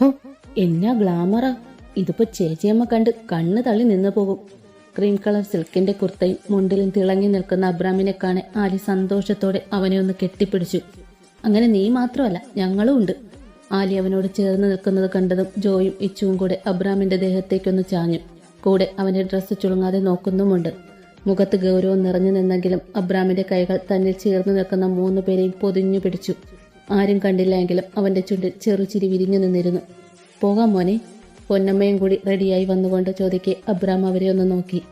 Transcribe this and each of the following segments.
ഹോ എന്നാ ഗ്ലാമറാ. ഇതിപ്പോ ചേച്ചിയമ്മ കണ്ട് കണ്ണ് തള്ളി നിന്ന് പോകും. ക്രീം കളർ സിൽക്കിന്റെ കുർത്തയും മുണ്ടിലും തിളങ്ങി നിൽക്കുന്ന അബ്രാമിനെ കാണെ ആലി സന്തോഷത്തോടെ അവനെ ഒന്ന് കെട്ടിപ്പിടിച്ചു. അങ്ങനെ നീ മാത്രമല്ല ഞങ്ങളും ഉണ്ട്. ആലി അവനോട് ചേർന്ന് നിൽക്കുന്നത് കണ്ടതും ജോയും ഇച്ചുവും കൂടെ അബ്രാമിന്റെ ദേഹത്തേക്കൊന്ന് ചാഞ്ഞു. കൂടെ അവന്റെ ഡ്രസ്സ് ചുളുങ്ങാതെ നോക്കുന്നുമുണ്ട്. മുഖത്ത് ഗൗരവം നിറഞ്ഞു നിന്നെങ്കിലും അബ്രാമിന്റെ കൈകൾ തന്നിൽ ചേർന്ന് നിൽക്കുന്ന മൂന്നു പേരെയും പൊതിഞ്ഞു പിടിച്ചു. ആരും കണ്ടില്ല എങ്കിലും അവന്റെ ചുണ്ടിൽ ചെറുചിരി വിരിഞ്ഞു നിന്നിരുന്നു. പോകാം മോനെ. പൊന്നമ്മയും കൂടി റെഡിയായി വന്നുകൊണ്ട് ചോദിക്കെ അബ്രാം അവരെ ഒന്ന് നോക്കി.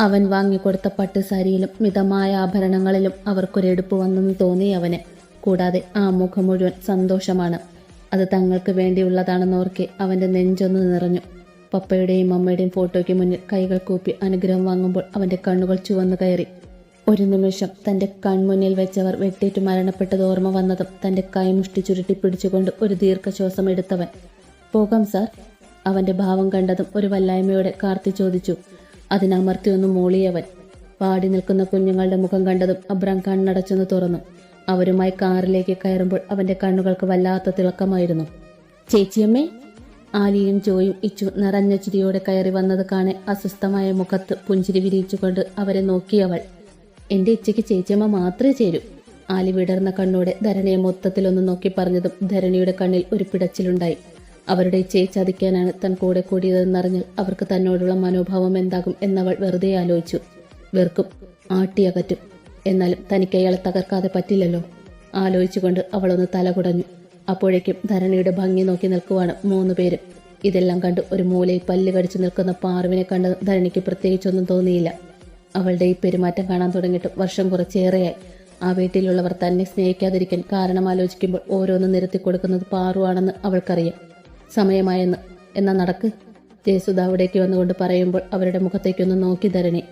അവൻ വാങ്ങിക്കൊടുത്ത പട്ടുസാരിയിലും മിതമായ ആഭരണങ്ങളിലും അവർക്കൊരെടുപ്പ് വന്നെന്ന് തോന്നി അവന്. കൂടാതെ ആ മുഖം മുഴുവൻ സന്തോഷമാണ്. അത് തങ്ങൾക്ക് വേണ്ടിയുള്ളതാണെന്ന് ഓർക്കെ അവന്റെ നെഞ്ചൊന്ന് നിറഞ്ഞു. പപ്പയുടെയും അമ്മയുടെയും ഫോട്ടോയ്ക്ക് മുന്നിൽ കൈകൾ കൂപ്പി അനുഗ്രഹം വാങ്ങുമ്പോൾ അവന്റെ കണ്ണുകൾ ചുവന്നു കയറി. ഒരു നിമിഷം തന്റെ കൺമുന്നിൽ വെച്ചവർ വെട്ടേറ്റ് മരണപ്പെട്ടത് ഓർമ്മ വന്നതും തന്റെ കൈമുഷ്ടി ചുരുട്ടി പിടിച്ചുകൊണ്ട് ഒരു ദീർഘശ്വാസം എടുത്തവൻ. പോകാം സാർ. അവന്റെ ഭാവം കണ്ടതും ഒരു വല്ലായ്മയോടെ കാർത്തി ചോദിച്ചു. അതിനമർത്തിയൊന്നും മൂളിയവൻ. പാടി നിൽക്കുന്ന കുഞ്ഞുങ്ങളുടെ മുഖം കണ്ടതും അബ്രാം കണ്ണടച്ചെന്ന് തുറന്നു. അവരുമായി കാറിലേക്ക് കയറുമ്പോൾ അവന്റെ കണ്ണുകൾക്ക് വല്ലാത്ത തിളക്കമായിരുന്നു. ചേച്ചിയമ്മേ. ആലിയും ജോയും ഇച്ചു നിറഞ്ഞ ചിരിയോടെ കയറി വന്നത് കാണെ അസ്വസ്ഥമായ മുഖത്ത് പുഞ്ചിരി വിരിയിച്ചുകൊണ്ട് അവരെ നോക്കിയവൾ. എന്റെ ഇച്ചയ്ക്ക് ചേച്ചിയമ്മ മാത്രമേ ചേരൂ. ആലി വിടർന്ന കണ്ണോടെ ധരണിയെ മൊത്തത്തിലൊന്ന് നോക്കി പറഞ്ഞതും ധരണിയുടെ കണ്ണിൽ ഒരു പിടച്ചിലുണ്ടായി. അവരുടെ ഇച്ചയെ ചതിക്കാനാണ് താൻ കൂടെ കൂടിയതെന്നറിഞ്ഞാൽ അവർക്ക് തന്നോടുള്ള മനോഭാവം എന്താകും എന്നവൾ വെറുതെ ആലോചിച്ചു. വെറുക്കും ആട്ടിയകറ്റും. എന്നാലും തനിക്ക് അയാളെ തകർക്കാതെ പറ്റില്ലല്ലോ. ആലോചിച്ചുകൊണ്ട് അവളൊന്ന് തലകുടഞ്ഞു. അപ്പോഴേക്കും ധരണിയുടെ ഭംഗി നോക്കി നിൽക്കുവാണ് മൂന്ന് പേരും. ഇതെല്ലാം കണ്ട് ഒരു മൂലയിൽ പല്ല് കടിച്ചു നിൽക്കുന്ന പാർവിനെ കണ്ട് ധരണിക്ക് പ്രത്യേകിച്ചൊന്നും തോന്നിയില്ല. അവളുടെ ഈ പെരുമാറ്റം കാണാൻ തുടങ്ങിയിട്ട് വർഷം കുറച്ചേറെയായി. ആ വീട്ടിലുള്ളവർ തന്നെ സ്നേഹിക്കാതിരിക്കാൻ കാരണം ആലോചിക്കുമ്പോൾ ഓരോന്ന് നിരത്തി കൊടുക്കുന്നത് പാറുവാണെന്ന് അവൾക്കറിയാം. സമയമായെന്ന്. എന്നാ നടക്ക്. ജയസുധ അവിടേക്ക് വന്നുകൊണ്ട് പറയുമ്പോൾ അവരുടെ മുഖത്തേക്കൊന്ന് നോക്കി ധരണി.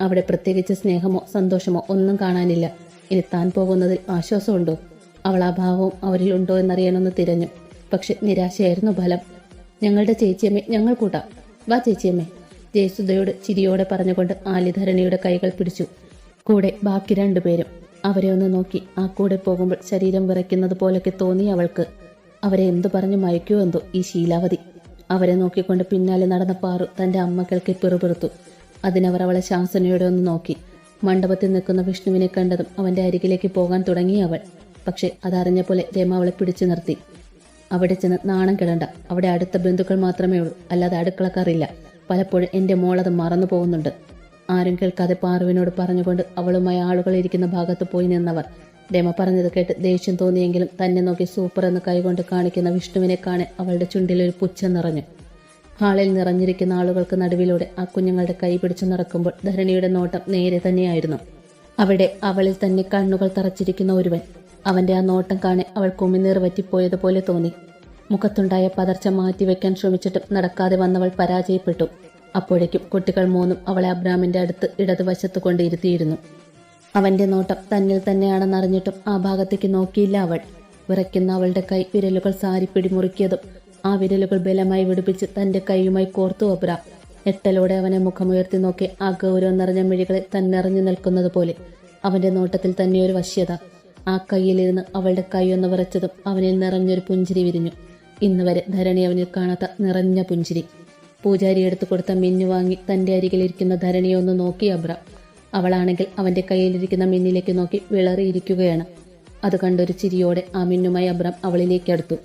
അവിടെ പ്രത്യേകിച്ച് സ്നേഹമോ സന്തോഷമോ ഒന്നും കാണാനില്ല. ഇനി താൻ പോകുന്നതിൽ ആശ്വാസമുണ്ടോ? അവൾ ആ ഭാവവും അവരിൽ ഉണ്ടോ എന്നറിയാനൊന്ന് തിരഞ്ഞു. പക്ഷെ നിരാശയായിരുന്നു ഫലം. ഞങ്ങളുടെ ചേച്ചിയമ്മേ ഞങ്ങൾ കൂട്ടാം. വാ ചേച്ചിയമ്മേ. ജയസുധയോട് ചിരിയോടെ പറഞ്ഞുകൊണ്ട് ആലിധരണിയുടെ കൈകൾ പിടിച്ചു. കൂടെ ബാക്കി രണ്ടുപേരും അവരെ ഒന്ന് നോക്കി ആ കൂടെ പോകുമ്പോൾ ശരീരം വിറയ്ക്കുന്നത് പോലൊക്കെ തോന്നി അവൾക്ക്. അവരെ എന്തു പറഞ്ഞു മയക്കോ എന്തോ ഈ ശീലാവതി അവരെ നോക്കിക്കൊണ്ട് പിന്നാലെ നടന്ന പാറു തന്റെ അമ്മക്കൾക്ക് പിറുപിറുത്തു. അതിനവർ അവളെ ശാസനയോടെ ഒന്ന് നോക്കി. മണ്ഡപത്തിൽ നിൽക്കുന്ന വിഷ്ണുവിനെ കണ്ടതും അവന്റെ അരികിലേക്ക് പോകാൻ തുടങ്ങി അവൾ. പക്ഷെ അതറിഞ്ഞ പോലെ രമ അവളെ പിടിച്ചു നിർത്തി. അവിടെ ചെന്ന് നാണം കിടണ്ട. അവിടെ അടുത്ത ബന്ധുക്കൾ മാത്രമേ ഉള്ളൂ. അല്ലാതെ അടുക്കളക്കാറില്ല പലപ്പോഴും എന്റെ മോളത് മറന്നു പോകുന്നുണ്ട്. ആരും കേൾക്കാതെ പാറുവിനോട് പറഞ്ഞുകൊണ്ട് അവളുമായി ആളുകൾ ഇരിക്കുന്ന ഭാഗത്ത് പോയി നിന്നവർ. രമ പറഞ്ഞത് കേട്ട് ദേഷ്യം തോന്നിയെങ്കിലും തന്നെ നോക്കി സൂപ്പർ എന്ന് കൈകൊണ്ട് കാണിക്കുന്ന വിഷ്ണുവിനെ കാണെ അവളുടെ ചുണ്ടിലൊരു പുച്ഛം നിറഞ്ഞു. ഹാളിൽ നിറഞ്ഞിരിക്കുന്ന ആളുകൾക്ക് നടുവിലൂടെ ആ കുഞ്ഞുങ്ങളുടെ കൈ പിടിച്ചു നടക്കുമ്പോൾ ധരണിയുടെ നോട്ടം നേരെ തന്നെയായിരുന്നു. അവിടെ അവളിൽ തന്നെ കണ്ണുകൾ തറച്ചിരിക്കുന്ന ഒരുവൻ. അവന്റെ ആ നോട്ടം കാണെ അവൾ കുമിനീർ വറ്റിപ്പോയതുപോലെ തോന്നി. മുഖത്തുണ്ടായ പതർച്ച മാറ്റിവെക്കാൻ ശ്രമിച്ചിട്ടും നടക്കാതെ വന്നവൾ പരാജയപ്പെട്ടു. അപ്പോഴേക്കും കുട്ടികൾ മൂന്നും അവളെ അബ്രാമിന്റെ അടുത്ത് ഇടതുവശത്ത് കൊണ്ടിരുത്തിയിരുന്നു അവന്റെ നോട്ടം തന്നിൽ തന്നെയാണെന്നറിഞ്ഞിട്ടും ആ ഭാഗത്തേക്ക് നോക്കിയില്ല അവൾ. വിറയ്ക്കുന്ന അവളുടെ കൈ വിരലുകൾ സാരി പിടിമുറുക്കിയതും ആ വിരലുകൾ ബലമായി വിടുപ്പിച്ച് തന്റെ കൈയുമായി കോർത്തു അബ്രാം. എട്ടലോടെ അവനെ മുഖമുയർത്തി നോക്കി ആ ഗൗരവം നിറഞ്ഞ മിഴികളെ തന്നിറഞ്ഞു നിൽക്കുന്നത് പോലെ. അവന്റെ നോട്ടത്തിൽ തന്നെ ഒരു വശ്യത. ആ കയ്യിലിരുന്ന് അവളുടെ കൈയൊന്ന് വിറച്ചതും അവനിൽ നിറഞ്ഞൊരു പുഞ്ചിരി വിരിഞ്ഞു. ഇന്ന് വരെ ധരണി അവനിൽ കാണാത്ത നിറഞ്ഞ പുഞ്ചിരി. പൂജാരി എടുത്തു കൊടുത്ത മിന്നു വാങ്ങി തന്റെ അരികിലിരിക്കുന്ന ധരണിയെ ഒന്ന് നോക്കി അബ്ര. അവളാണെങ്കിൽ അവന്റെ കയ്യിലിരിക്കുന്ന മിന്നിലേക്ക് നോക്കി വിളറിയിരിക്കുകയാണ്. അത് കണ്ടൊരു ചിരിയോടെ ആ മിന്നുമായി അബ്രം അവളിലേക്ക് അടുത്തു.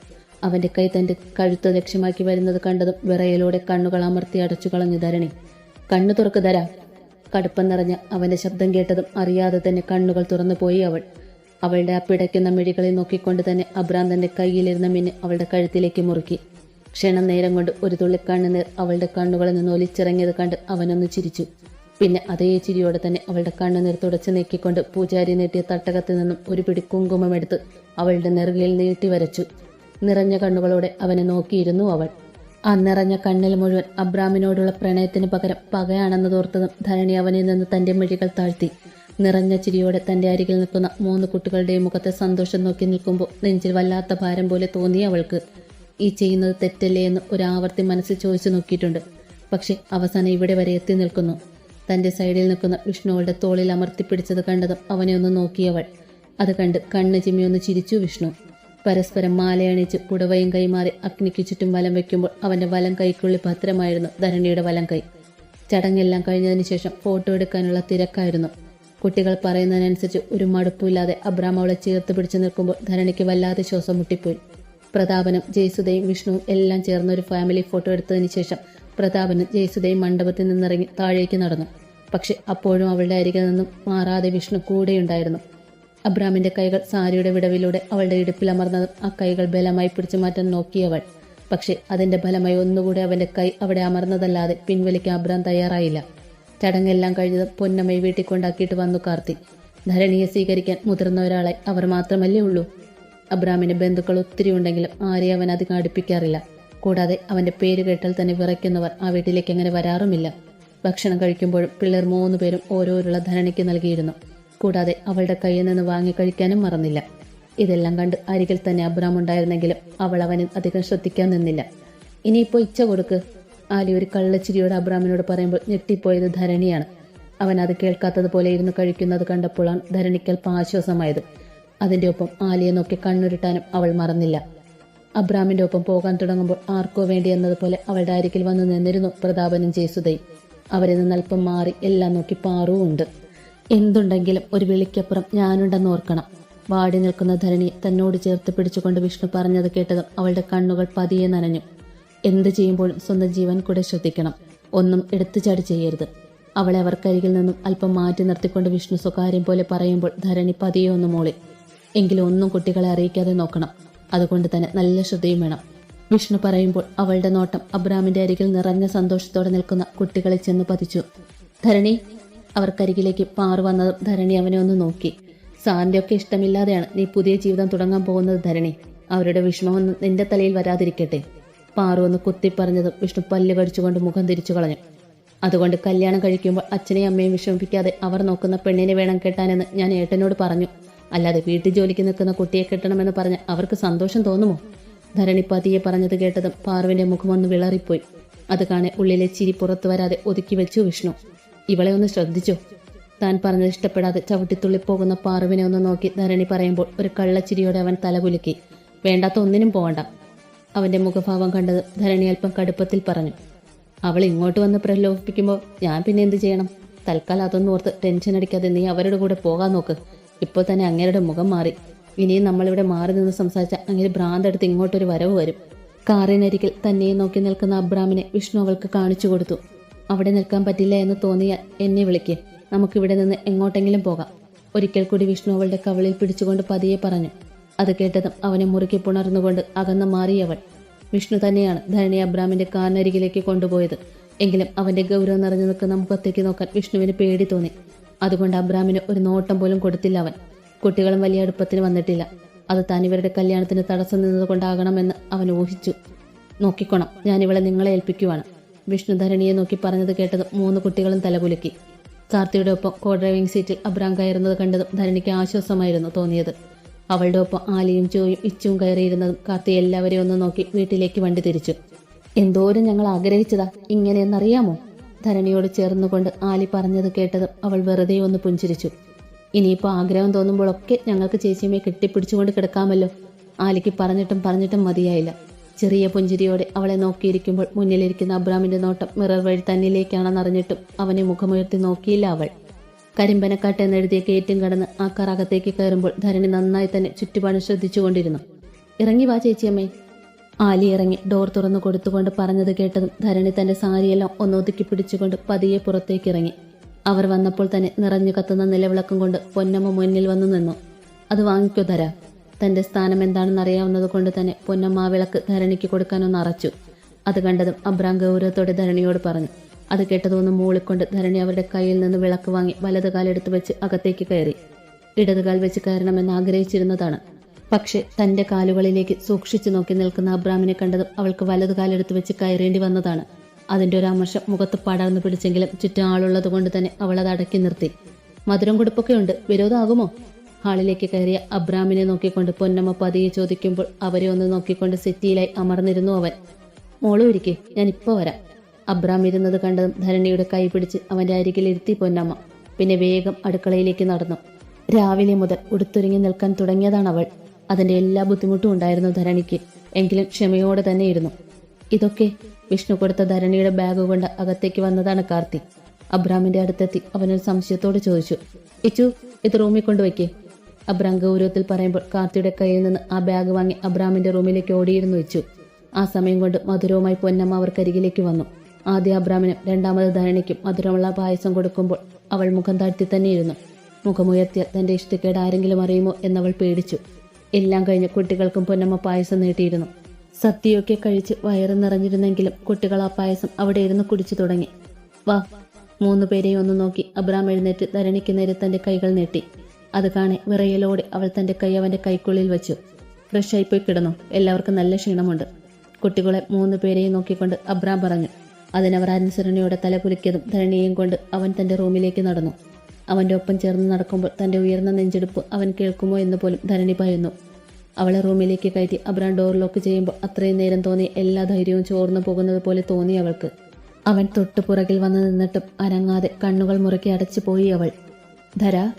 അവന്റെ കൈ തന്റെ കഴുത്ത് ലക്ഷ്യമാക്കി വരുന്നത് കണ്ടതും വിറയലോടെ കണ്ണുകൾ അമർത്തി അടച്ചു കളഞ്ഞു ധരണി. കണ്ണു തുറക്കു തരാ കടുപ്പം നിറഞ്ഞ അവന്റെ ശബ്ദം കേട്ടതും അറിയാതെ തന്നെ കണ്ണുകൾ തുറന്നു പോയി അവൾ. അവളുടെ ആ പിടയ്ക്കുന്ന മിഴികളെ നോക്കിക്കൊണ്ട് തന്നെ അബ്രാം തന്റെ കയ്യിലിരുന്ന മിന്നെ അവളുടെ കഴുത്തിലേക്ക് മുറുക്കി. ക്ഷണം നേരം കൊണ്ട് ഒരു തുള്ളി കണ്ണുനീർ അവളുടെ കണ്ണുകളിൽ നിന്ന് ഒലിച്ചിറങ്ങിയത് കണ്ട് അവനൊന്ന് ചിരിച്ചു. പിന്നെ അതേ ചിരിയോടെ തന്നെ അവളുടെ കണ്ണുനീർ തുടച്ചു നീക്കിക്കൊണ്ട് പൂജാരി നീട്ടിയ തട്ടകത്തിൽ നിന്നും ഒരു പിടി കുങ്കുമം എടുത്ത് അവളുടെ നെറുകയിൽ നീട്ടി വരച്ചു. നിറഞ്ഞ കണ്ണുകളോടെ അവനെ നോക്കിയിരുന്നു അവൾ. ആ നിറഞ്ഞ കണ്ണിൽ മുഴുവൻ അബ്രാമിനോടുള്ള പ്രണയത്തിന് പകരം പകയാണെന്ന് തോർത്തതും ധരണി അവനിൽ നിന്ന് തന്റെ മിഴികൾ താഴ്ത്തി. നിറഞ്ഞ ചിരിയോടെ തന്റെ അരികിൽ നിൽക്കുന്ന മൂന്ന് കുട്ടികളുടെയും മുഖത്തെ സന്തോഷം നോക്കി നിൽക്കുമ്പോൾ നെഞ്ചിൽ വല്ലാത്ത ഭാരം പോലെ തോന്നി അവൾക്ക്. ഈ ചെയ്യുന്നത് തെറ്റല്ലേ എന്ന് ഒരാവർത്തി മനസ്സിൽ ചോദിച്ചു നോക്കിയിട്ടുണ്ട്. പക്ഷെ അവസാനം ഇവിടെ വരെ എത്തി നിൽക്കുന്നു. തന്റെ സൈഡിൽ നിൽക്കുന്ന വിഷ്ണുവളുടെ തോളിൽ അമർത്തിപ്പിടിച്ചത് കണ്ടതും അവനെ ഒന്ന് നോക്കിയവൾ അത് കണ്ട് കണ്ണ് ചിമ്മിയൊന്ന് ചിരിച്ചു വിഷ്ണു. പരസ്പരം മാലയണിച്ച് പുടവയും കൈമാറി അഗ്നിക്ക് ചുറ്റും വലം വയ്ക്കുമ്പോൾ അവന്റെ വലം കൈക്കുള്ളിൽ ഭദ്രമായിരുന്നു ധരണിയുടെ വലം കൈ. ചടങ്ങെല്ലാം കഴിഞ്ഞതിന് ശേഷം ഫോട്ടോ എടുക്കാനുള്ള തിരക്കായിരുന്നു. കുട്ടികൾ പറയുന്നതിനനുസരിച്ച് ഒരു മടുപ്പില്ലാതെ അബ്രാം അവളെ ചേർത്ത് പിടിച്ചു നിൽക്കുമ്പോൾ ധരണിക്ക് വല്ലാതെ ശ്വാസം മുട്ടിപ്പോയി. പ്രതാപനും ജയസുദയും വിഷ്ണുവും എല്ലാം ചേർന്ന് ഒരു ഫാമിലി ഫോട്ടോ എടുത്തതിന് ശേഷം പ്രതാപനും ജയസുദയും മണ്ഡപത്തിൽ നിന്നിറങ്ങി താഴേക്ക് നടന്നു. പക്ഷെ അപ്പോഴും അവളുടെ അരികിൽ നിന്നും മാറാതെ വിഷ്ണു കൂടെയുണ്ടായിരുന്നു. അബ്രാമിന്റെ കൈകൾ സാരിയുടെ വിടവിലൂടെ അവളുടെ ഇടുപ്പിൽ അമർന്നതും ആ കൈകൾ ബലമായി പിടിച്ചു മാറ്റാൻ നോക്കിയവൾ പക്ഷെ അതിന്റെ ഫലമായി ഒന്നുകൂടെ അവന്റെ കൈ അവിടെ അമർന്നതല്ലാതെ പിൻവലിക്കാൻ അബ്രാം തയ്യാറായില്ല. ചടങ്ങെല്ലാം കഴിഞ്ഞത് പൊന്നമ്മയെ വീട്ടിൽ കൊണ്ടാക്കിയിട്ട് വന്നു കാർത്തി. ധരണിയെ സ്വീകരിക്കാൻ മുതിർന്ന ഒരാളെ അവർ മാത്രമല്ലേ ഉള്ളൂ. അബ്രാമിന് ബന്ധുക്കൾ ഒത്തിരി ഉണ്ടെങ്കിലും ആരെയും അവൻ അധികം അടുപ്പിക്കാറില്ല. കൂടാതെ അവന്റെ പേര് കേട്ടാൽ തന്നെ വിറയ്ക്കുന്നവർ ആ വീട്ടിലേക്ക് അങ്ങനെ വരാറുമില്ല. ഭക്ഷണം കഴിക്കുമ്പോഴും പിള്ളേർ മൂന്ന് പേരും ഓരോരുള്ള ധരണിക്ക് നൽകിയിരുന്നു. കൂടാതെ അവളുടെ കയ്യിൽ നിന്ന് വാങ്ങി കഴിക്കാനും മറന്നില്ല. ഇതെല്ലാം കണ്ട് അരികിൽ തന്നെ അബ്രാം ഉണ്ടായിരുന്നെങ്കിലും അവൾ അവന് അധികം ശ്രദ്ധിക്കാൻ നിന്നില്ല. ഇനിയിപ്പോ ഇച്ച കൊടുക്ക്. ആലി ഒരു കള്ളച്ചിരിയോട് അബ്രാമിനോട് പറയുമ്പോൾ ഞെട്ടിപ്പോയത് ധരണിയാണ്. അവൻ അത് കേൾക്കാത്തതുപോലെ ഇരുന്ന് കഴിക്കുന്നത് കണ്ടപ്പോഴാണ് ധരണിക്കൽ ആശ്വാസമായത് അതിന്റെ ഒപ്പം ആലിയെ നോക്കി കണ്ണുരുട്ടാനും അവൾ മറന്നില്ല. അബ്രാമിന്റെ ഒപ്പം പോകാൻ തുടങ്ങുമ്പോൾ ആർക്കോ വേണ്ടി എന്നതുപോലെ അവളുടെ അരികിൽ വന്ന് നിന്നിരുന്നു പ്രതാപനും ജയസുദയും അവരിൽ നിന്ന് അല്പം മാറി എല്ലാം നോക്കി പാറുവുണ്ട് എന്തുണ്ടെങ്കിലും ഒരു വിളിക്കപ്പുറം ഞാനുണ്ടെന്ന് ഓർക്കണം. വാടി നിൽക്കുന്ന ധരണി തന്നോട് ചേർത്ത് പിടിച്ചുകൊണ്ട് വിഷ്ണു പറഞ്ഞത് കേട്ടതും അവളുടെ കണ്ണുകൾ പതിയെ നനഞ്ഞു. എന്ത് ചെയ്യുമ്പോഴും സ്വന്തം ജീവൻ കൂടെ ശ്രദ്ധിക്കണം. ഒന്നും എടുത്തു ചാടി ചെയ്യരുത്. അവളെ അവർക്കരികിൽ നിന്നും അല്പം മാറ്റി നിർത്തിക്കൊണ്ട് വിഷ്ണു സ്വകാര്യം പോലെ പറയുമ്പോൾ ധരണി പതിയെ ഒന്ന് മോളി. എങ്കിലും ഒന്നും കുട്ടികളെ അറിയിക്കാതെ നോക്കണം. അതുകൊണ്ട് തന്നെ നല്ല ശ്രദ്ധയും വേണം. വിഷ്ണു പറയുമ്പോൾ അവളുടെ നോട്ടം അബ്രാമിന്റെ അരികിൽ നിറഞ്ഞ സന്തോഷത്തോടെ നിൽക്കുന്ന കുട്ടികളെ ചെന്ന് പതിച്ചു. ധരണി അവർക്കരികിലേക്ക് പാറു വന്നതും ധരണി അവനെ ഒന്ന് നോക്കി. സാറിന്റെ ഒക്കെ ഇഷ്ടമില്ലാതെയാണ് നീ പുതിയ ജീവിതം തുടങ്ങാൻ പോകുന്നത് ധരണി. അവരുടെ വിഷമമൊന്നും നിന്റെ തലയിൽ വരാതിരിക്കട്ടെ. പാറു ഒന്ന് കുത്തിപ്പറഞ്ഞതും വിഷ്ണു പല്ല് കടിച്ചുകൊണ്ട് മുഖം തിരിച്ചു കളഞ്ഞു. അതുകൊണ്ട് കല്യാണം കഴിക്കുമ്പോൾ അച്ഛനെയും അമ്മയും വിഷമിപ്പിക്കാതെ അവർ നോക്കുന്ന പെണ്ണിനെ വേണം കെട്ടാനെന്ന് ഞാൻ ഏട്ടനോട് പറഞ്ഞു. അല്ലാതെ വീട്ടിൽ ജോലിക്ക് നിൽക്കുന്ന കുട്ടിയെ കെട്ടണമെന്ന് പറഞ്ഞ് അവർക്ക് സന്തോഷം തോന്നുമോ? ധരണി പതിയെ പറഞ്ഞത് കേട്ടതും പാറുവിന്റെ മുഖമൊന്ന് വിളറിപ്പോയി. അത് കാണെ ഉള്ളിലെ ചിരി പുറത്തു വരാതെ ഒതുക്കി വെച്ചു വിഷ്ണു. ഇവളെ ഒന്ന് ശ്രദ്ധിച്ചോ താൻ പറഞ്ഞത് ഇഷ്ടപ്പെടാതെ ചവിട്ടിത്തുള്ളിപ്പോകുന്ന പാറുവിനെ ഒന്ന് നോക്കി ധരണി പറയുമ്പോൾ ഒരു കള്ളച്ചിരിയോടെ അവൻ തലകുലുക്കി വേണ്ടാത്ത ഒന്നിനും പോകണ്ട അവന്റെ മുഖഭാവം കണ്ടത് ധരണി അല്പം കടുപ്പത്തിൽ പറഞ്ഞു. അവൾ ഇങ്ങോട്ട് വന്ന് പ്രലോഭിപ്പിക്കുമ്പോൾ ഞാൻ പിന്നെ എന്ത് ചെയ്യണം? തൽക്കാലം അതൊന്നും ഓർത്ത് ടെൻഷൻ അടിക്കാതെ നീ അവരുടെ കൂടെ പോകാൻ നോക്ക്. ഇപ്പോൾ തന്നെ അങ്ങേരുടെ മുഖം മാറി. ഇനിയും നമ്മളിവിടെ മാറി നിന്ന് സംസാരിച്ച അങ്ങനെ ഭ്രാന്തെടുത്ത് ഇങ്ങോട്ടൊരു വരവ് വരും. കാറിനരികിൽ തന്നെ നോക്കി നിൽക്കുന്ന അബ്രാമിനെ വിഷ്ണു അവൾക്ക് കാണിച്ചു കൊടുത്തു. അവിടെ നിൽക്കാൻ പറ്റില്ല എന്ന് തോന്നിയാൽ എന്നെ വിളിക്ക്. നമുക്കിവിടെ നിന്ന് എങ്ങോട്ടെങ്കിലും പോകാം. ഒരിക്കൽ കൂടി വിഷ്ണു അവളുടെ കവളിൽ പിടിച്ചുകൊണ്ട് പതിയെ പറഞ്ഞു. അത് കേട്ടതും അവനെ മുറുക്കി പുണർന്നുകൊണ്ട് അകന്നു മാറിയവൾ വിഷ്ണു തന്നെയാണ് ധരണി അബ്രാമിന്റെ കാനരികിലേക്ക് കൊണ്ടുപോയത്. എങ്കിലും അവന്റെ ഗൗരവം നിറഞ്ഞു നിൽക്കുന്ന മുഖത്തേക്ക് നോക്കാൻ വിഷ്ണുവിന് പേടി തോന്നി. അതുകൊണ്ട് അബ്രാമിന് ഒരു നോട്ടം പോലും കൊടുത്തില്ല അവൻ. കുട്ടികളും വലിയ അടുപ്പത്തിന് വന്നിട്ടില്ല. അത് താൻ ഇവരുടെ കല്യാണത്തിന് തടസ്സം നിന്നതുകൊണ്ടാകണമെന്ന് അവൻ ഊഹിച്ചു. നോക്കിക്കോണം ഞാൻ ഇവളെ നിങ്ങളെ ഏൽപ്പിക്കുവാണ്. വിഷ്ണു ധരണിയെ നോക്കി പറഞ്ഞത് കേട്ടതും മൂന്ന് കുട്ടികളും തലകുലുക്കി. കാർത്തിയുടെ ഒപ്പം കോ ഡ്രൈവിംഗ് സീറ്റിൽ അബ്രാം കയറുന്നത് കണ്ടതും ധരണിക്ക് ആശ്വാസമായിരുന്നു തോന്നിയത്. അവളുടെ ഒപ്പം ആലിയും ജോയും ഇച്ചും കയറിയിരുന്നതും കാത്തി എല്ലാവരെയും ഒന്ന് നോക്കി വീട്ടിലേക്ക് വണ്ടി തിരിച്ചു. എന്തോരം ഞങ്ങൾ ആഗ്രഹിച്ചതാ ഇങ്ങനെയെന്നറിയാമോ? ധരണിയോട് ചേർന്നുകൊണ്ട് ആലി പറഞ്ഞത് കേട്ടതും അവൾ വെറുതെ ഒന്ന് പുഞ്ചിരിച്ചു. ഇനിയിപ്പോൾ ആഗ്രഹം തോന്നുമ്പോഴൊക്കെ ഞങ്ങൾക്ക് ചേച്ചിയമ്മയെ കെട്ടിപ്പിടിച്ചുകൊണ്ട് കിടക്കാമല്ലോ. ആലിക്ക് പറഞ്ഞിട്ടും പറഞ്ഞിട്ടും മതിയായില്ല. ചെറിയ പുഞ്ചിരിയോടെ അവളെ നോക്കിയിരിക്കുമ്പോൾ മുന്നിലിരിക്കുന്ന അബ്രാമിന്റെ നോട്ടം മിറർ വഴി തന്നിലേക്കാണെന്നറിഞ്ഞിട്ടും അവനെ മുഖമുയർത്തി നോക്കിയില്ല അവൾ. കരിമ്പനക്കാട്ട് എന്നെഴുതിയ കയറ്റും കടന്ന് ആ കറകത്തേക്ക് കയറുമ്പോൾ ധരണി നന്നായി തന്നെ ചുറ്റുപാടും ശ്രദ്ധിച്ചുകൊണ്ടിരുന്നു. ഇറങ്ങി വാ ചേച്ചിയമ്മേ. ആലി ഇറങ്ങി ഡോർ തുറന്നു കൊടുത്തുകൊണ്ട് പറഞ്ഞത് കേട്ടതും ധരണി തന്റെ സാരിയെല്ലാം ഒന്നൊതുക്കി പിടിച്ചുകൊണ്ട് പതിയെ പുറത്തേക്ക് ഇറങ്ങി അവർ വന്നപ്പോൾ തന്നെ നിറഞ്ഞു കത്തുന്ന നിലവിളക്കം കൊണ്ട് പൊന്നമ്മ മുന്നിൽ വന്നു നിന്നു. അത് വാങ്ങിക്കോ ധര. തന്റെ സ്ഥാനം എന്താണെന്ന് അറിയാവുന്നത് കൊണ്ട് തന്നെ പൊന്നമ്മ വിളക്ക് ധരണിക്ക് കൊടുക്കാനൊന്ന് അറച്ചു. അത് കണ്ടതും അബ്രാം ഗൗരവത്തോടെ ധരണിയോട് പറഞ്ഞു. അത് കേട്ടതൊന്ന് മൂളിക്കൊണ്ട് ധരണി അവരുടെ കയ്യിൽ നിന്ന് വിളക്ക് വാങ്ങി വലത് കാലെടുത്ത് വെച്ച് അകത്തേക്ക് കയറി. ഇടത് കാൽ വെച്ച് കയറണമെന്ന് ആഗ്രഹിച്ചിരുന്നതാണ്. പക്ഷെ തന്റെ കാലുകളിലേക്ക് സൂക്ഷിച്ചു നോക്കി നിൽക്കുന്ന അബ്രാമിനെ കണ്ടതും അവൾക്ക് വലത് കാലെടുത്ത് വെച്ച് കയറേണ്ടി വന്നതാണ്. അതിന്റെ ഒരു അമർഷം മുഖത്ത് പടർന്നു പിടിച്ചെങ്കിലും ചുറ്റും ആളുള്ളത് കൊണ്ട് തന്നെ അവൾ അത് അടക്കി നിർത്തി. മധുരം കൊടുപ്പൊക്കെ ഉണ്ട്. വിരോധമാകുമോ? ഹാളിലേക്ക് കയറിയ അബ്രാമിനെ നോക്കിക്കൊണ്ട് പൊന്നമ്മ പതിയെ ചോദിക്കുമ്പോൾ അവരെ ഒന്ന് നോക്കിക്കൊണ്ട് സെറ്റിയിലായി അമർന്നിരുന്നു അവൻ. മോളും ഇരിക്കെ ഞാൻ ഇപ്പോൾ വരാം. അബ്രാം ഇരുന്നത് കണ്ടതും ധരണിയുടെ കൈ പിടിച്ച് അവന്റെ അരികിൽ ഇരുത്തി പൊന്നമ്മ. പിന്നെ വേഗം അടുക്കളയിലേക്ക് നടന്നു. രാവിലെ മുതൽ ഉടുത്തൊരുങ്ങി നിൽക്കാൻ തുടങ്ങിയതാണ് അവൾ. അതിന്റെ എല്ലാ ബുദ്ധിമുട്ടും ഉണ്ടായിരുന്നു ധരണിക്ക്. എങ്കിലും ക്ഷമയോടെ തന്നെ ഇരുന്നു. ഇതൊക്കെ വിഷ്ണു കൊടുത്ത ധരണിയുടെ ബാഗ് കൊണ്ട് അകത്തേക്ക് വന്നതാണ് കാർത്തി. അബ്രാമിന്റെ അടുത്തെത്തി അവനൊരു സംശയത്തോട് ചോദിച്ചു. ഇച്ചു ഇത് റൂമിൽ കൊണ്ടുവയ്ക്കേ. അബ്രാം ഗൗരവത്തിൽ പറയുമ്പോൾ കാർത്തിയുടെ കയ്യിൽ നിന്ന് ആ ബാഗ് വാങ്ങി അബ്രാമിന്റെ റൂമിലേക്ക് ഓടിയിരുന്നു വെച്ചു ആ സമയം കൊണ്ട് മധുരവുമായി പൊന്നമ്മ അവർക്കരികിലേക്ക് വന്നു. ആദ്യ അബ്രാമിനും രണ്ടാമത് ധരണിക്കും മധുരമുള്ള പായസം കൊടുക്കുമ്പോൾ അവൾ മുഖം താഴ്ത്തി തന്നെയിരുന്നു മുഖമുയർത്തിയാൽ തന്റെ ഇഷ്ടക്കേട് ആരെങ്കിലും അറിയുമോ എന്നവൾ പേടിച്ചു. എല്ലാം കഴിഞ്ഞ് കുട്ടികൾക്കും പൊന്നമ്മ പായസം നീട്ടിയിരുന്നു. സദ്യയൊക്കെ കഴിച്ച് വയറ് നിറഞ്ഞിരുന്നെങ്കിലും കുട്ടികൾ ആ പായസം അവിടെ ഇരുന്ന് കുടിച്ചു തുടങ്ങി. വാ. മൂന്നു പേരെയും ഒന്ന് നോക്കി അബ്രാം എഴുന്നേറ്റ് ധരണിക്ക് നേരെ തന്റെ കൈകൾ നീട്ടി. അത് കാണെ വിറയലോടെ അവൾ തന്റെ കൈ അവന്റെ കൈക്കുള്ളിൽ വെച്ചു. ഫ്രഷായി പോയി കിടന്നു. എല്ലാവർക്കും നല്ല ക്ഷീണമുണ്ട്. കുട്ടികളെ മൂന്ന് പേരെയും നോക്കിക്കൊണ്ട് അബ്രാം പറഞ്ഞു. അതിനവർ അനുസരണയോടെ തല ധരണിയും കൊണ്ട് അവൻ തന്റെ റൂമിലേക്ക് നടന്നു. അവന്റെ ഒപ്പം ചേർന്ന് നടക്കുമ്പോൾ തന്റെ ഉയർന്ന നെഞ്ചെടുപ്പ് അവൻ കേൾക്കുമോ എന്ന് പോലും ധരണി പറയുന്നു അവളെ റൂമിലേക്ക് കയറ്റി അബ്രാൻ ഡോർ ലോക്ക് ചെയ്യുമ്പോൾ അത്രയും നേരം തോന്നി എല്ലാ ധൈര്യവും ചോർന്നു പോകുന്നത് പോലെ തോന്നി അവൾക്ക്. അവൻ തൊട്ടു പുറകിൽ വന്നു നിന്നിട്ടും അനങ്ങാതെ കണ്ണുകൾ മുറുക്കി അടച്ചു പോയി അവൾ. ധര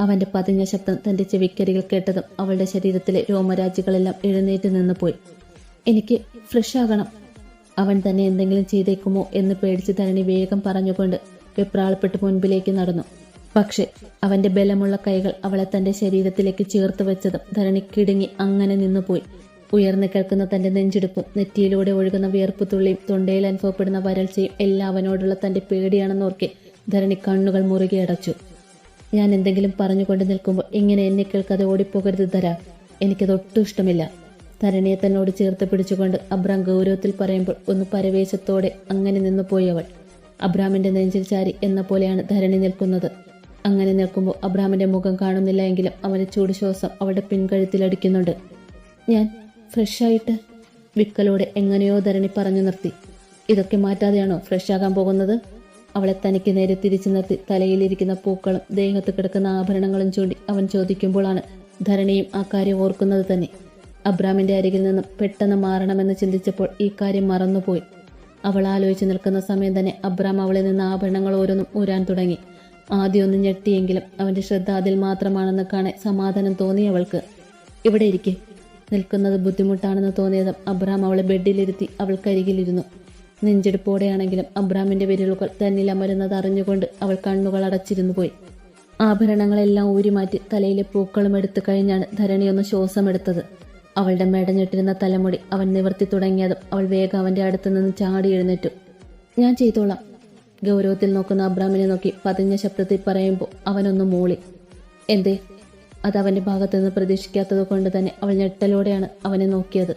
അവന്റെ പതിഞ്ഞ ശബ്ദം തന്റെ ചെവിക്കരികൾ കേട്ടതും അവളുടെ ശരീരത്തിലെ രോമരാജികളെല്ലാം എഴുന്നേറ്റ് നിന്ന് പോയി. എനിക്ക് ഫ്രഷ് ആകണം അവൻ തന്നെ എന്തെങ്കിലും ചെയ്തേക്കുമോ എന്ന് പേടിച്ച് ധരണി വേഗം പറഞ്ഞുകൊണ്ട് വെപ്രാളപ്പെട്ട് മുൻപിലേക്ക് നടന്നു. പക്ഷെ അവന്റെ ബലമുള്ള കൈകൾ അവളെ തന്റെ ശരീരത്തിലേക്ക് ചേർത്ത് വെച്ചതും ധരണി കിടുങ്ങി അങ്ങനെ നിന്നുപോയി. ഉയർന്നു കേൾക്കുന്ന തന്റെ നെഞ്ചെടുപ്പും നെറ്റിയിലൂടെ ഒഴുകുന്ന വിയർപ്പ് തുള്ളിയും തൊണ്ടയിൽ അനുഭവപ്പെടുന്ന വരൾച്ചയും എല്ലാം അവനോടുള്ള തന്റെ പേടിയാണെന്നോർക്കെ ധരണി കണ്ണുകൾ മുറുകെ അടച്ചു. ഞാൻ എന്തെങ്കിലും പറഞ്ഞുകൊണ്ട് നിൽക്കുമ്പോൾ ഇങ്ങനെ എന്നെ കേൾക്കാതെ ഓടിപ്പോകരുത് ധര. എനിക്കത് ഒട്ടും ഇഷ്ടമില്ല. ധരണിയെ തന്നോട് ചേർത്ത് പിടിച്ചുകൊണ്ട് അബ്രാം ഗൗരവത്തിൽ പറയുമ്പോൾ ഒന്ന് പരവേശത്തോടെ അങ്ങനെ നിന്നു പോയവൾ. അബ്രാമിന്റെ നെഞ്ചിൽ ചാരി എന്ന പോലെയാണ് ധരണി നിൽക്കുന്നത്. അങ്ങനെ നിൽക്കുമ്പോൾ അബ്രാമിന്റെ മുഖം കാണുന്നില്ല എങ്കിലും അവന്റെ ചൂട് ശ്വാസം അവളുടെ പിൻകഴുത്തിലടിക്കുന്നുണ്ട് ഞാൻ ഫ്രഷായിട്ട് വിക്കലോടെ എങ്ങനെയോ ധരണി പറഞ്ഞു നിർത്തി. ഇതൊക്കെ മാറ്റാതെയാണോ ഫ്രഷ് ആകാൻ പോകുന്നത്? അവളെ തനിക്ക് നേരെ തിരിച്ചു നിർത്തി തലയിലിരിക്കുന്ന പൂക്കളും ദേഹത്ത് കിടക്കുന്ന ആഭരണങ്ങളും ചൂണ്ടി അവൻ ചോദിക്കുമ്പോഴാണ് ധരണിയും ആ കാര്യം ഓർക്കുന്നത് തന്നെ. അബ്രാമിന്റെ അരികിൽ നിന്ന് പെട്ടെന്ന് മാറണമെന്ന് ചിന്തിച്ചപ്പോൾ ഈ കാര്യം മറന്നുപോയി. അവൾ ആലോചിച്ച് നിൽക്കുന്ന സമയം തന്നെ അബ്രാം അവളിൽ നിന്ന് ആഭരണങ്ങൾ ഓരോന്നും ഊരാൻ തുടങ്ങി. ആദ്യം ഒന്ന് ഞെട്ടിയെങ്കിലും അവന്റെ ശ്രദ്ധ അതിൽ മാത്രമാണെന്ന് കാണെ സമാധാനം തോന്നി അവൾക്ക്. ഇവിടെ ഇരിക്കെ. നിൽക്കുന്നത് ബുദ്ധിമുട്ടാണെന്ന് തോന്നിയതും അബ്രാം അവളെ ബെഡിലിരുത്തി അവൾക്കരികിലിരുന്നു നെഞ്ചെടുപ്പോടെയാണെങ്കിലും അബ്രാമിന്റെ വിരലുകൾ തന്നിൽ അമരുന്നത് അറിഞ്ഞുകൊണ്ട് അവൾ കണ്ണുകൾ അടച്ചിരുന്നു പോയി. ആഭരണങ്ങളെല്ലാം ഊരിമാറ്റി തലയിലെ പൂക്കളും എടുത്തു കഴിഞ്ഞാണ് ധരണിയൊന്ന് ശ്വാസമെടുത്തത്. അവളുടെ മെടഞ്ഞിട്ടിരുന്ന തലമുടി അവൻ നിവർത്തി തുടങ്ങിയതും അവൾ വേഗം അവന്റെ അടുത്ത് നിന്ന് ചാടി എഴുന്നേറ്റു. ഞാൻ ചെയ്തോളാം. ഗൗരവത്തിൽ നോക്കുന്ന അബ്രാമിനെ നോക്കി പതിഞ്ഞ ശബ്ദത്തിൽ പറയുമ്പോൾ അവനൊന്ന് മൂളി. എന്തേ? അത് അവന്റെ ഭാഗത്തു നിന്ന് പ്രതീക്ഷിക്കാത്തത് കൊണ്ട് തന്നെ അവൾ ഞെട്ടലോടെയാണ് അവനെ നോക്കിയത്.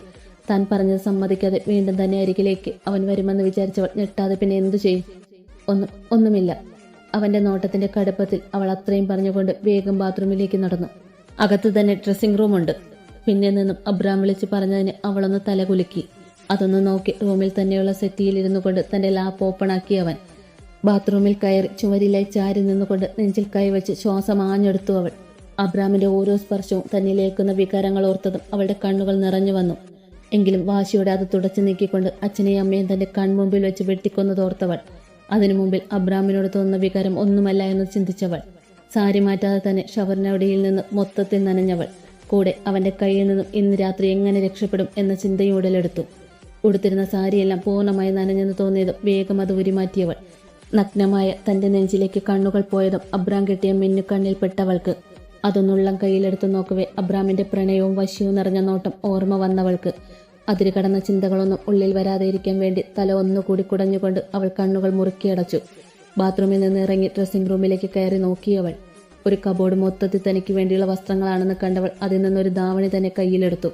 താൻ പറഞ്ഞത് സമ്മതിക്കാതെ വീണ്ടും തന്നെ അരികിലേക്ക് അവൻ വരുമെന്ന് വിചാരിച്ചവൾ ഞെട്ടാതെ പിന്നെ എന്തു ചെയ്യും? ഒന്നും ഒന്നുമില്ല. അവന്റെ നോട്ടത്തിന്റെ കടുപ്പത്തിൽ അവൾ അത്രയും പറഞ്ഞുകൊണ്ട് വേഗം ബാത്റൂമിലേക്ക് നടന്നു. അകത്ത് തന്നെ ഡ്രസ്സിംഗ് റൂമുണ്ട്. പിന്നെ നിന്നും അബ്രാം വിളിച്ച് പറഞ്ഞതിന് അവളൊന്ന് തലകുലുക്കി. അതൊന്ന് നോക്കി റൂമിൽ തന്നെയുള്ള സെറ്റിയിൽ ഇരുന്നു കൊണ്ട് തന്റെ ലാപ്പ് ഓപ്പണാക്കി അവൻ ബാത്റൂമിൽ കയറി ചുവരിലായി ചാരി നിന്നുകൊണ്ട് നെഞ്ചിൽ കൈവച്ച് ശ്വാസം ആഞ്ഞെടുത്തു അവൾ. അബ്രാമിന്റെ ഓരോ സ്പർശവും തന്നിലേക്കുന്ന വികാരങ്ങൾ ഓർത്തതും അവളുടെ കണ്ണുകൾ നിറഞ്ഞു വന്നു. എങ്കിലും വാശിയോടെ അത് തുടച്ചു നീക്കിക്കൊണ്ട് അച്ഛനെയും അമ്മയും തന്റെ കൺമുമ്പിൽ വെച്ച് വെട്ടിക്കൊന്നതോർത്തവൾ അതിനു മുമ്പിൽ അബ്രാമിനോട് തോന്നുന്ന വികാരം ഒന്നുമല്ല എന്ന് ചിന്തിച്ചവൾ. സാരി മാറ്റാതെ തന്നെ ഷവർനവടിയിൽ നിന്ന് മൊത്തത്തിൽ നനഞ്ഞവൾ. കൂടെ അവന്റെ കയ്യിൽ നിന്നും ഇന്ന് രാത്രി എങ്ങനെ രക്ഷപ്പെടും എന്ന ചിന്തയും ഉടലെടുത്തു ഉടുത്തിരുന്ന സാരിയെല്ലാം പൂർണമായി നനഞ്ഞെന്ന് തോന്നിയതും വേഗം അത് ഉരിമാറ്റിയവൾ. നഗ്നമായ തന്റെ നെഞ്ചിലേക്ക് കണ്ണുകൾ പോയതും അബ്രാം കെട്ടിയ മിന്നുകണ്ണിൽപ്പെട്ടവൾക്ക് അതൊന്നുള്ളം കയ്യിലെടുത്ത് നോക്കവേ അബ്രാമിന്റെ പ്രണയവും വശ്യവും നിറഞ്ഞ നോട്ടം ഓർമ്മ വന്നവൾക്ക്. അതിര് കടന്ന ചിന്തകളൊന്നും ഉള്ളിൽ വരാതെ ഇരിക്കാൻ വേണ്ടി തല ഒന്നുകൂടി കുടഞ്ഞുകൊണ്ട് അവൾ കണ്ണുകൾ മുറുക്കിയടച്ചു ബാത്റൂമിൽ നിന്ന് ഇറങ്ങി ഡ്രസ്സിംഗ് റൂമിലേക്ക് കയറി നോക്കിയവൾ. ഒരു കബോർഡ് മൊത്തത്തിൽ തനിക്ക് വേണ്ടിയുള്ള വസ്ത്രങ്ങളാണെന്ന് കണ്ടവൾ അതിൽ നിന്നൊരു ധാവണി തന്നെ കയ്യിലെടുത്തു.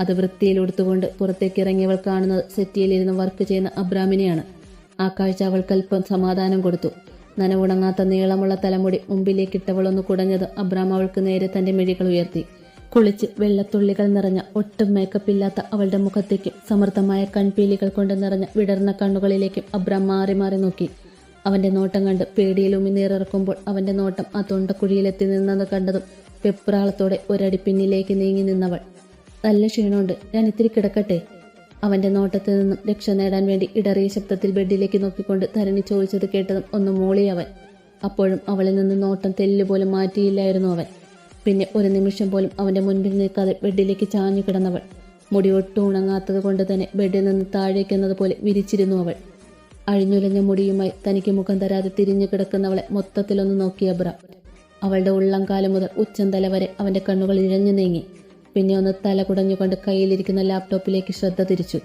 അത് വൃത്തിയിൽ ഉടുത്തുകൊണ്ട് പുറത്തേക്ക് ഇറങ്ങിയവൾ കാണുന്നത് സെറ്റിയിലിരുന്ന് വർക്ക് ചെയ്യുന്ന അബ്രാമിനെയാണ്. ആ കാഴ്ച അവൾക്ക് അല്പം സമാധാനം കൊടുത്തു. നനവുണങ്ങാത്ത നീളമുള്ള തലമുടി മുമ്പിലേക്കിട്ടവളൊന്ന് കുടഞ്ഞത് അബ്രാം അവൾക്ക് നേരെ തന്റെ മിഴികൾ ഉയർത്തി. കുളിച്ച് വെള്ളത്തുള്ളികൾ നിറഞ്ഞ ഒട്ടും മേക്കപ്പ് ഇല്ലാത്ത അവളുടെ മുഖത്തേക്കും സമൃദ്ധമായ കൺപീലികൾ കൊണ്ട് നിറഞ്ഞ വിടർന്ന കണ്ണുകളിലേക്കും അബ്രാം മാറി മാറി നോക്കി. അവന്റെ നോട്ടം കണ്ട് പേടിയിൽ ഉമിനീറിറക്കുമ്പോൾ അവന്റെ നോട്ടം ആ തൊണ്ടക്കുഴിയിലെത്തി നിന്നത് കണ്ടതും വെപ്രാളത്തോടെ ഒരടി പിന്നിലേക്ക് നീങ്ങി നിന്നവൾ. നല്ല ക്ഷീണമുണ്ട്. ഞാൻ ഇത്തിരി കിടക്കട്ടെ? അവന്റെ നോട്ടത്തിൽ നിന്നും രക്ഷ നേടാൻ വേണ്ടി ഇടറിയ ശബ്ദത്തിൽ ബെഡിലേക്ക് നോക്കിക്കൊണ്ട് ധരണി ചോദിച്ചത് കേട്ടതും ഒന്ന് മൂളി അവൻ. അപ്പോഴും അവളിൽ നിന്ന് നോട്ടം തെല്ലുപോലും മാറ്റിയില്ലായിരുന്നു അവൻ. പിന്നെ ഒരു നിമിഷം പോലും അവന്റെ മുൻപിൽ നിൽക്കാതെ ബെഡിലേക്ക് ചാഞ്ഞു കിടന്നവൾ. മുടി ഒട്ടും ഉണങ്ങാത്തത് കൊണ്ട് തന്നെ ബെഡിൽ നിന്ന് താഴേക്കെന്നത് പോലെ വിരിച്ചിരുന്നു അവൾ. അഴിഞ്ഞുലഞ്ഞ മുടിയുമായി തനിക്ക് മുഖം തരാതെ തിരിഞ്ഞു കിടക്കുന്നവളെ മൊത്തത്തിലൊന്ന് നോക്കി അബ്ര. അവളുടെ ഉള്ളം കാലം മുതൽ ഉച്ചം തല വരെ അവന്റെ കണ്ണുകൾ ഇഴഞ്ഞു നീങ്ങി. പിന്നെ ഒന്ന് തല കുടഞ്ഞുകൊണ്ട് കയ്യിലിരിക്കുന്ന ലാപ്ടോപ്പിലേക്ക് ശ്രദ്ധ തിരിച്ചു.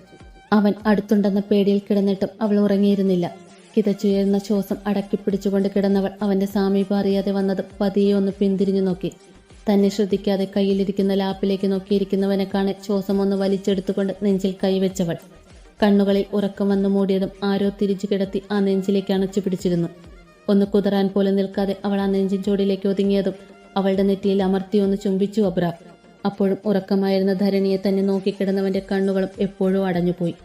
അവൻ അടുത്തുണ്ടെന്ന പേടിയിൽ കിടന്നിട്ടും അവൾ ഉറങ്ങിയിരുന്നില്ല. കിതച്ചുയർന്ന ശ്വാസം അടക്കിപ്പിടിച്ചുകൊണ്ട് കിടന്നവൾ അവന്റെ സാമീപം അറിയാതെ വന്നത് പതിയെ ഒന്ന് പിന്തിരിഞ്ഞു നോക്കി. തന്നെ ശ്രദ്ധിക്കാതെ കയ്യിലിരിക്കുന്ന ലാപ്പിലേക്ക് നോക്കിയിരിക്കുന്നവനെ കാണെ ശ്വാസം ഒന്ന് വലിച്ചെടുത്തുകൊണ്ട് നെഞ്ചിൽ കൈവച്ചവൾ. കണ്ണുകളിൽ ഉറക്കം വന്നു മൂടിയതും ആരോ തിരിച്ചു കിടത്തി ആ നെഞ്ചിലേക്ക് അണച്ചു പിടിച്ചിരുന്നു. ഒന്ന് കുതറാൻ പോലെ നിൽക്കാതെ അവൾ ആ നെഞ്ചിൻ ചോടിലേക്ക് ഒതുങ്ങിയതും അവളുടെ നെറ്റിയിൽ അമർത്തി ഒന്ന് ചുംബിച്ചു അബ്ര. അപ്പോഴും ഉറക്കമായിരുന്ന ധരണിയെ തന്നെ നോക്കിക്കിടന്നവന്റെ കണ്ണുകളും എപ്പോഴും അടഞ്ഞുപോയി.